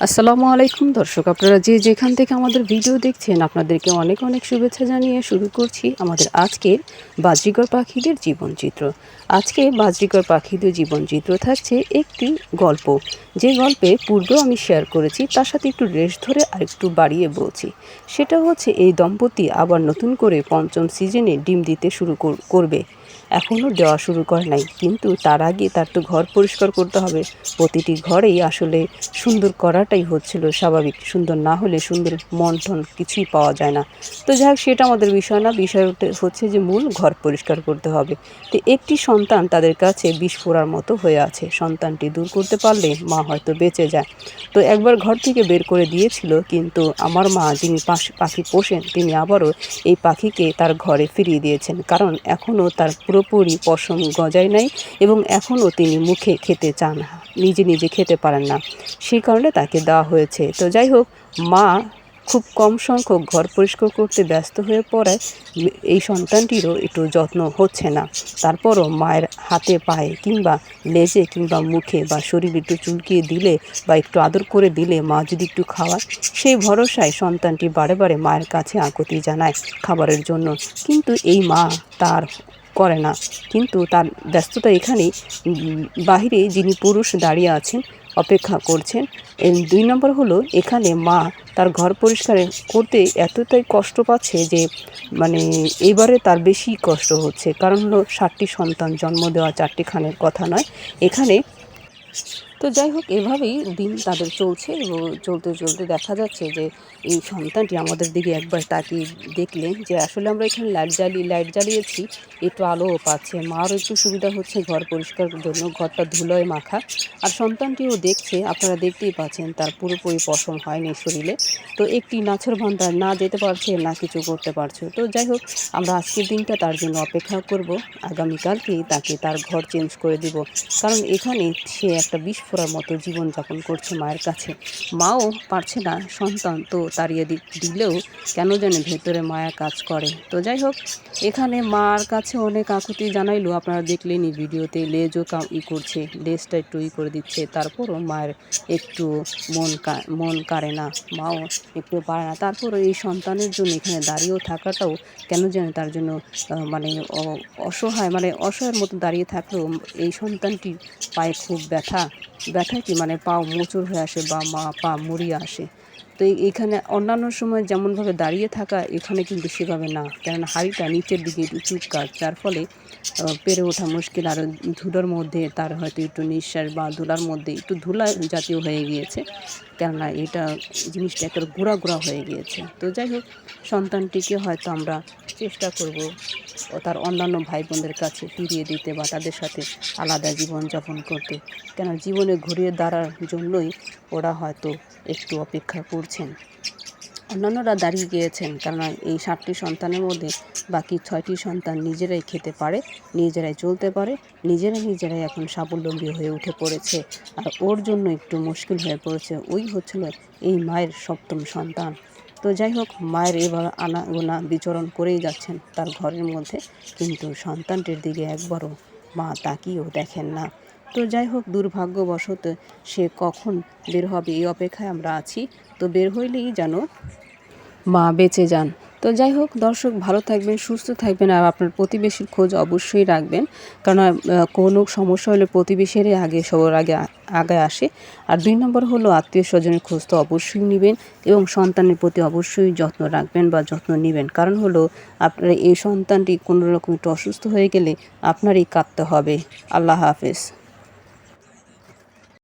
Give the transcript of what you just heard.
আসসালামু আলাইকুম। দর্শক, আপনারা যে যেখান থেকে আমাদের ভিডিও দেখছেন, আপনাদেরকে অনেক অনেক শুভেচ্ছা জানিয়ে শুরু করছি আমাদের আজকের বাজরিকর পাখিদের জীবনচিত্র। আজকে বাজরিকর পাখিদের জীবনচিত্র থাকছে একটি গল্প। যে গল্পে পূর্বেও আমি শেয়ার করেছি, তার সাথে একটু রেশ ধরে আর একটু বাড়িয়ে বলছি। সেটা হচ্ছে, এই দম্পতি আবার নতুন করে পঞ্চম সিজনে ডিম দিতে শুরু কর- করবে। এখনও দেওয়া শুরু করে নাই। কিন্তু তার আগে তার তো ঘর পরিষ্কার করতে হবে। প্রতিটি ঘরেই আসলে সুন্দর করাটাই হচ্ছিল স্বাভাবিক। সুন্দর না হলে সুন্দর মন কিছুই পাওয়া যায় না। তো যাই হোক, সেটা আমাদের বিষয় না। বিষয় হচ্ছে যে মূল ঘর পরিষ্কার করতে হবে। তো একটি সন্তান তাদের কাছে বিষ ফোড়ার মতো হয়ে আছে। সন্তানটি দূর করতে পারলে মা হয়তো বেঁচে যায়। তো একবার ঘর থেকে বের করে দিয়েছিল, কিন্তু আমার মা যিনি পাখি পোষেন, তিনি আবারও এই পাখিকে তার ঘরে ফিরিয়ে দিয়েছেন। কারণ এখনও তার পুরোপুরি পশম গজায় নাই এবং এখনও তিনি মুখে খেতে চান নিজে নিজে খেতে পারেন না। সেই কারণে তাকে দেওয়া হয়েছে। তো যাই হোক, মা খুব কম সংখ্যক ঘর পরিষ্কার করতে ব্যস্ত হয়ে পড়ায় এই সন্তানটিরও একটু যত্ন হচ্ছে না। তারপরও মায়ের হাতে পায়ে কিংবা লেজে কিংবা মুখে বা শরীর একটু চুলকিয়ে দিলে বা একটু আদর করে দিলে মা যদি একটু খাওয়ায়, সেই ভরসায় সন্তানটি বারে বারে মায়ের কাছে আকুতি জানায় খাবারের জন্য। কিন্তু এই মা তার করে না। কিন্তু তার ব্যস্ততা এখানে বাহিরে যিনি পুরুষ দাঁড়িয়ে আছেন, অপেক্ষা করছেন দুই নম্বর হলো এখানে মা তার ঘর পরিষ্কার করতে এতটাই কষ্ট পাচ্ছে যে মানে এবারে তার বেশি কষ্ট হচ্ছে। কারণ হলো ষাটটি সন্তান, জন্ম দেওয়া চারটি খানের কথা নয়। এখানে তো যাই হোক, এভাবেই দিন তাদের চলছে এবং চলতে চলতে দেখা যাচ্ছে যে এই সন্তানটি আমাদের দিকে একবার তাকিয়ে দেখলেন যে আসলে আমরা এখানে লাইট জ্বালিয়ে, লাইট জ্বালিয়েছি, একটু আলোও পাচ্ছে মারও একটু সুবিধা হচ্ছে, ঘর পরিষ্কার জন্য, ঘরটা ধুলোয় মাখা। আর সন্তানটিও দেখছে, আপনারা দেখতেই পাচ্ছেন তার পুরোপুরি পশম হয়নি শরীরে। তো একটি নাছর বান্ধা না যেতে পারছে, না কিছু করতে পারছে। তো যাই হোক, আমরা আজকের দিনটা তার জন্য অপেক্ষা করব। আগামীকালকেই তাকে তার ঘর চেঞ্জ করে দিব। কারণ এখানে সে একটা বিস্ফোরার মতো জীবনযাপন করছে মায়ের কাছে। মাও পারছে না সন্তান তো তাড়িয়ে দিলেও কেন যেন ভেতরে মায়া কাজ করে। তো যাই হোক, এখানে মার কাছে অনেক আকুতি জানাইলো। আপনারা দেখলেনই ভিডিওতে, লেজও কা ই করছে, লেজটা একটু ই করে দিচ্ছে। তারপরও মায়ের একটু মন মন কাড়ে না। মাও একটু পারে না। তারপরও এই সন্তানের জন্য এখানে দাঁড়িয়েও থাকাটাও কেন যেন তার জন্য মানে অসহায় মানে অসহায়ের মতো দাঁড়িয়ে থাকলেও এই সন্তানটির পায়ে খুব ব্যথা ব্যথা কি? মানে পা মোচড় হয়ে আসে বা মা, পা মুড়িয়ে আসে। তো এইখানে অন্যান্য সময় যেমনভাবে দাঁড়িয়ে থাকা, এখানে কিন্তু সেভাবে না। কেননা হাড়িটা নিচের দিকে একটু চুপকার, যার ফলে পেরে ওঠা মুশকিল আর ধুলোর মধ্যে, তার হয়তো একটু নিঃশ্বাস বা ধুলার মধ্যে একটু ধুলা জাতীয় হয়ে গিয়েছে। কেননা এটা জিনিসটা একটা গুঁড়া গুঁড়া হয়ে গিয়েছে। তো যাই হোক, সন্তানটিকে হয়তো আমরা চেষ্টা করব তার অন্যান্য ভাই বোনদের কাছে ফিরিয়ে দিতে বা তাদের সাথে আলাদা জীবন জীবনযাপন করতে। কেন জীবনে ঘুরিয়ে দাঁড়ার জন্যই ওরা হয়তো একটু অপেক্ষা করছেন। অন্যান্যরা দাঁড়িয়ে গিয়েছেন, কেননা এই সাতটি সন্তানের মধ্যে বাকি ছয়টি সন্তান নিজেরাই খেতে পারে, নিজেরাই চলতে পারে নিজেরাই নিজেরাই এখন স্বাবলম্বী হয়ে উঠে পড়েছে। আর ওর জন্য একটু মুশকিল হয়ে পড়েছে, ওই হচ্ছিল এই মায়ের সপ্তম সন্তান। তো যাই হোক, মায়ের এবার আনাগোনা বিচরণ করেই যাচ্ছেন তার ঘরের মধ্যে, কিন্তু সন্তানটির দিকে একবারও মা তাকিয়েও দেখেন না। তো যাই হোক, দুর্ভাগ্যবশত সে কখন বের হবে এই অপেক্ষায় আমরা আছি। তো বের হইলেই যেন মা বেঁচে যান। তো যাই হোক, দর্শক, ভালো থাকবেন, সুস্থ থাকবেন আর আপনার প্রতিবেশীর খোঁজ অবশ্যই রাখবেন। কারণ কোনো সমস্যা হলে প্রতিবেশীরই আগে সবার আগে আগে আসে। আর দুই নম্বর হলো আত্মীয় স্বজনের খোঁজ তো অবশ্যই নেবেন এবং সন্তানের প্রতি অবশ্যই যত্ন রাখবেন বা যত্ন নেবেন। কারণ হলো, আপনার এই সন্তানটি কোনো রকম একটু অসুস্থ হয়ে গেলে আপনারই কাঁদতে হবে। আল্লাহ হাফেজ।